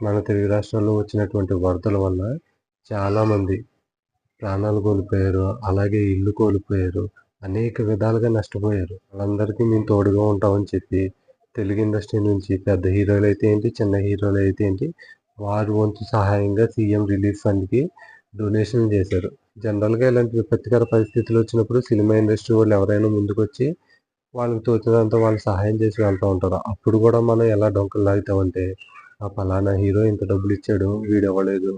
మన తెలుగు రాష్ట్రాల్లో వచ్చినటువంటి వరదల వల్ల చాలామంది ప్రాణాలు కోల్పోయారు. అలాగే ఇల్లు కోల్పోయారు. అనేక విధాలుగా నష్టపోయారు. వాళ్ళందరికీ మేము తోడుగా ఉంటామని చెప్పి తెలుగు ఇండస్ట్రీ నుంచి పెద్ద హీరోలైతే ఏంటి, చిన్న హీరోలైతే ఏంటి వారి వంతు సహాయంగా సీఎం రిలీఫ్ ఫండ్‌కి డొనేషన్‌లు చేశారు. జనరల్‌గా ఇలాంటి విపత్తికర పరిస్థితులు వచ్చినప్పుడు సినిమా ఇండస్ట్రీ వాళ్ళు ఎవరైనా ముందుకొచ్చి వాళ్ళకి తోచినంత వాళ్ళు సహాయం చేసి వెళ్తూ ఉంటారు. అప్పుడు కూడా మనం ఎలా డొంకలు లాగుతామంటే ఆ పలానా హీరో ఇంత డబ్బులు ఇచ్చాడు. వీడు ఇవ్వలేదు.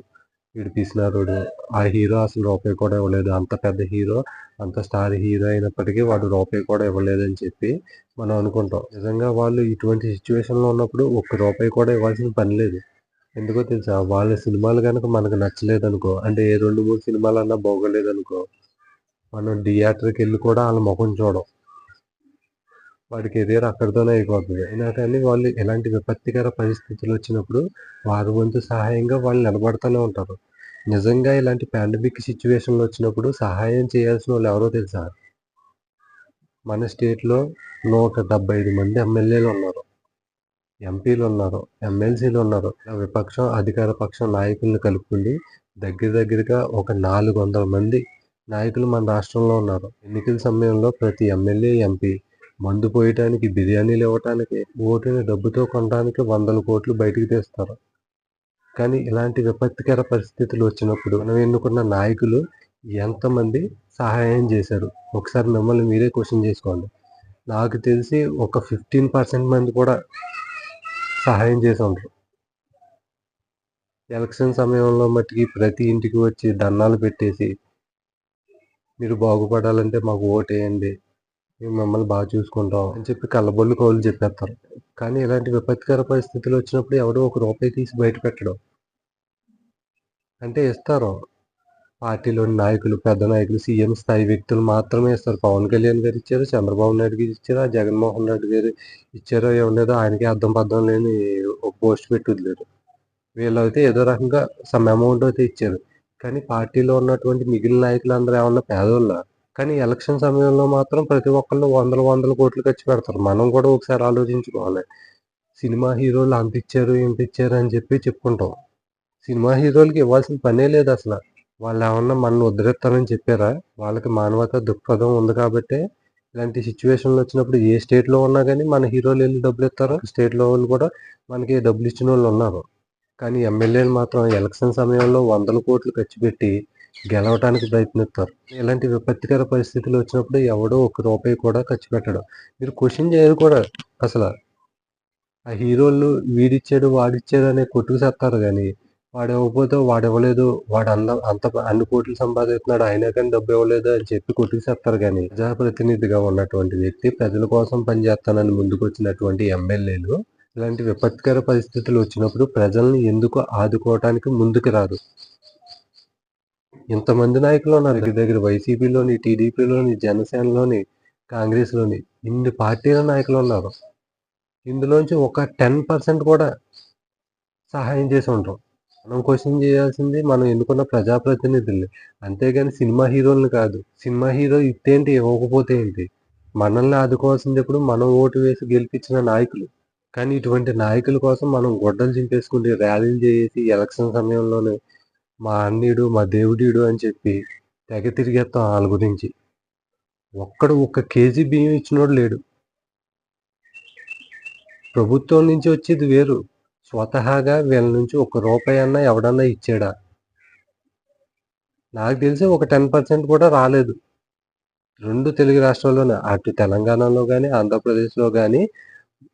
వీడు పిసినారోడు. ఆ హీరో అసలు రూపాయి కూడా ఇవ్వలేదు. అంత పెద్ద హీరో, అంత స్టార్ హీరో అయినప్పటికీ వాడు రూపాయి కూడా ఇవ్వలేదని చెప్పి మనం అనుకుంటాం. నిజంగా వాళ్ళు ఇటువంటి సిచ్యువేషన్లో ఉన్నప్పుడు ఒక్క రూపాయి కూడా ఇవ్వాల్సిన పని లేదు. ఎందుకో తెలుసా? వాళ్ళ సినిమాలు కనుక మనకు నచ్చలేదనుకో అంటే ఏ రెండు మూడు సినిమాలు అన్నా బాగోలేదనుకో మనం థియేటర్కి వెళ్ళి కూడా వాళ్ళ ముఖం చూడం. వాడికి కెరియర్ అక్కడితోనే అయిపోతుంది అయినా కానీ వాళ్ళు ఇలాంటి విపత్తికర పరిస్థితులు వచ్చినప్పుడు వారి వంతు సహాయంగా వాళ్ళు నిలబడుతూనే ఉంటారు. నిజంగా ఇలాంటి పాండమిక్ సిట్యుయేషన్‌లు వచ్చినప్పుడు సహాయం చేయాల్సిన వాళ్ళు ఎవరో తెలుసా? మన స్టేట్‌లో 175 మంది ఎమ్మెల్యేలు ఉన్నారు. ఎంపీలు ఉన్నారు. ఎమ్మెల్సీలు ఉన్నారు. విపక్షం, అధికార పక్షం నాయకులను కలుపుకుండి దగ్గర దగ్గరగా ఒక 400 మంది నాయకులు మన రాష్ట్రంలో ఉన్నారు. ఎన్నికల సమయంలో ప్రతి ఎమ్మెల్యే, ఎంపీ మందు పోయటానికి, బిర్యానీలు ఇవ్వటానికి, ఓటుని డబ్బుతో కొనడానికి వందల కోట్లు బయటికి తీస్తారు. కానీ ఇలాంటి విపత్తికర పరిస్థితులు వచ్చినప్పుడు మనం ఎన్నుకున్న నాయకులు ఎంతమంది సహాయం చేశారు? ఒకసారి మిమ్మల్ని మీరే క్వశ్చన్ చేసుకోండి. నాకు తెలిసి ఒక 15% మంది కూడా సహాయం చేసి ఉంటారు ఎలక్షన్ సమయంలో మట్టికి ప్రతి ఇంటికి వచ్చి దండాలు పెట్టేసి మీరు బాగుపడాలంటే మాకు ఓటేయండి. మేము మిమ్మల్ని బాగా చూసుకుంటాం అని చెప్పి కళ్ళబొల్లి కౌలు చెప్పేస్తారు కానీ ఇలాంటి విపత్తికర పరిస్థితులు వచ్చినప్పుడు ఎవడో ఒక రూపాయి తీసి బయట పెట్టడం అంటే ఇస్తారు. పార్టీలోని నాయకులు, పెద్ద నాయకులు, సీఎం స్థాయి వ్యక్తులు మాత్రమే ఇస్తారు. పవన్ కళ్యాణ్ గారు ఇచ్చారు. చంద్రబాబు నాయుడు గారు ఇచ్చారు. జగన్మోహన్ రెడ్డి గారు ఇచ్చారో ఇవ్వలేదో ఆయనకి అర్థం పద్దం లేని ఒక పోస్ట్ లేదు వీళ్ళు వీళ్ళైతే ఏదో రకంగా సమ్ అమౌంట్ అయితే ఇచ్చారు. కానీ పార్టీలో ఉన్నటువంటి మిగిలిన నాయకులు అందరూ ఏమన్నా పేదోళ్ళా? కానీ ఎలక్షన్ సమయంలో మాత్రం ప్రతి ఒక్కళ్ళు వందల వందల కోట్లు ఖర్చు పెడతారు. మనం కూడా ఒకసారి ఆలోచించుకోవాలి. సినిమా హీరోలు అంత ఇచ్చారు, ఇంత ఇచ్చారు అని చెప్పి చెప్పుకుంటాం. సినిమా హీరోలకి ఇవ్వాల్సిన పనే లేదు అసలు వాళ్ళు ఏమన్నా మనల్ని ఉద్ధరిస్తారని చెప్పారా? వాళ్ళకి మానవత దృక్పథం ఉంది కాబట్టి ఇలాంటి సిచ్యువేషన్లు వచ్చినప్పుడు ఏ స్టేట్‌లో ఉన్నా కానీ మన హీరోలు వెళ్ళి డబ్బులు ఇస్తారు స్టేట్ వాళ్ళు కూడా మనకి డబ్బులు ఇచ్చిన వాళ్ళు ఉన్నారు. కానీ ఎమ్మెల్యేలు మాత్రం ఎలక్షన్ సమయంలో వందల కోట్లు ఖర్చు పెట్టి గెలవటానికి ప్రయత్నిస్తారు. ఇలాంటి విపత్తికర పరిస్థితులు వచ్చినప్పుడు ఎవడో ఒక్క రూపాయి కూడా ఖర్చు పెట్టడం మీరు క్వశ్చన్ చేయరు కూడా అసలు ఆ హీరోలు వీడిచ్చాడు, వాడిచ్చాడు అనే కొట్టుకు చేస్తారు కానీ వాడు ఇవ్వకపోతే వాడు ఇవ్వలేదు. వాడు అంద అంత అన్ని కోట్లు సంపాదిస్తున్నాడు. అయినా కానీ డబ్బు ఇవ్వలేదు అని చెప్పి కొట్టుకు సత్తారు కానీ ప్రజాప్రతినిధిగా ఉన్నటువంటి వ్యక్తి ప్రజల కోసం పనిచేస్తానని ముందుకొచ్చినటువంటి ఎమ్మెల్యేలు ఇలాంటి విపత్కర పరిస్థితులు వచ్చినప్పుడు ప్రజల్ని ఎందుకు ఆదుకోవటానికి ముందుకు రారు. ఇంతమంది నాయకులు ఉన్నారు. దగ్గర దగ్గర వైసీపీలోని, టీడీపీలోని, జనసేనలోని, కాంగ్రెస్‌లోని ఇన్ని పార్టీల నాయకులు ఉన్నారు. ఇందులోంచి ఒక 10% కూడా సహాయం చేసి ఉండరు. మనం క్వెషన్ చేయాల్సింది మనం ఎన్నుకున్న ప్రజాప్రతినిధుల్ని. అంతేగాని సినిమా హీరోలని కాదు. సినిమా హీరో ఇత్తేంటి, ఇవ్వకపోతే ఏంటి? మనల్ని ఆదుకోవాల్సింది ఎప్పుడు మనం ఓటు వేసి గెలిపించిన నాయకులు. కానీ ఇటువంటి నాయకుల కోసం మనం గొడ్డలు చింపేసుకొని ర్యాలీలు చేసి ఎలక్షన్ సమయంలోనే మా అన్నీడు, మా దేవుడీడు అని చెప్పి తెగ తిరిగేత్తాం వాళ్ళ గురించి. ఒక్కడు ఒక్క కేజీ బియ్యం ఇచ్చినోడు లేడు. ప్రభుత్వం నుంచి వచ్చేది వేరు. స్వతహాగా వీళ్ళ నుంచి ఒక్క రూపాయన్నా ఎవడన్నా ఇచ్చాడా? నాకు తెలిసి ఒక 10% కూడా రాలేదు. రెండు తెలుగు రాష్ట్రాల్లోనే అటు తెలంగాణలో కానీ ఆంధ్రప్రదేశ్‌లో కానీ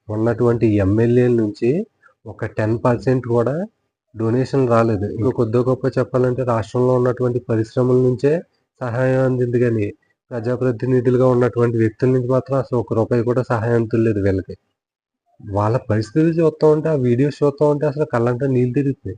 ఉన్నటువంటి ఎమ్మెల్యేల నుంచి ఒక 10% కూడా డొనేషన్ రాలేదు. ఇంకా కొద్దిగా గొప్ప చెప్పాలంటే రాష్ట్రంలో ఉన్నటువంటి పరిశ్రమల నుంచే సహాయం అందింది కానీ ప్రజాప్రతినిధులుగా ఉన్నటువంటి వ్యక్తుల నుంచి మాత్రం అసలు ఒక రూపాయి కూడా సహాయం అందులేదు వీళ్ళకి. వాళ్ళ పరిస్థితి చూస్తూ ఉంటే, ఆ వీడియోస్ చూస్తా ఉంటే అసలు కళ్ళంటే నీళ్ళు తిరుగుతాయి.